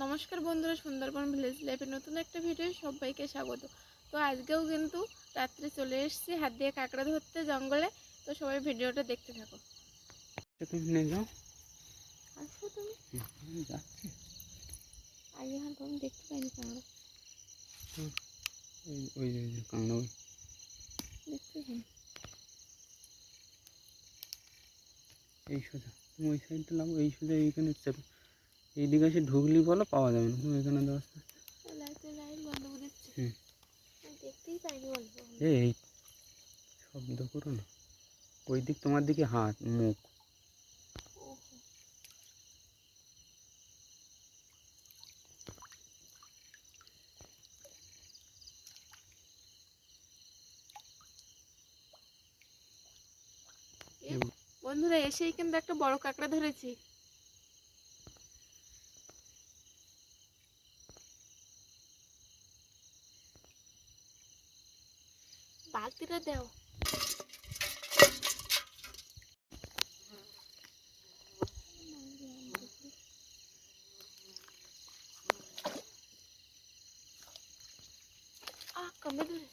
নমস্কার বন্ধুরা সুন্দরবন ভিলেজ লাইফের নতুন একটা ভিডিও সবাইকে স্বাগত। তো আজকেও কিন্তু রাত্রে চলে এসেছি হাত দিয়ে কাঁকড়া ধরতে জঙ্গলে। তো সবাই ভিডিওটা দেখতে থাকো। তুমি নিয়ে যাও। আসো তুমি। হুম, যাচ্ছি। আগে হাত আমি দেখতে পাইনি কাঁকড়া। ওই ওই কাঁকড়া ওই। দেখতে পাইনি। এই সোজা তুমি ওই সাইডটা লাগো এই সোজা এইখানে চাপে। এইদিকে এসে ঢুকলি বলো, পাওয়া যাবে না। এখানে এই শব্দ করো না। ওই দিক তোমার দিকে হাত, মুখ। বন্ধুরা এসেই কিন্তু একটা বড় কাঁকড়া ধরেছি। pátria dela. Ah, câmera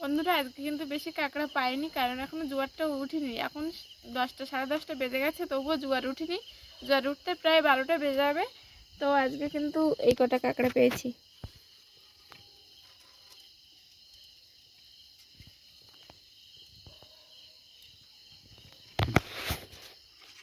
বন্ধুরা আজকে কিন্তু বেশি কাঁকড়া পাইনি কারণ এখনও জোয়ারটা উঠিনি। এখন দশটা, সাড়ে দশটা বেজে গেছে, তবুও জোয়ার উঠিনি। জোয়ার উঠতে প্রায় বারোটা বেজে যাবে। তো আজকে কিন্তু এই কটা কাঁকড়া পেয়েছি।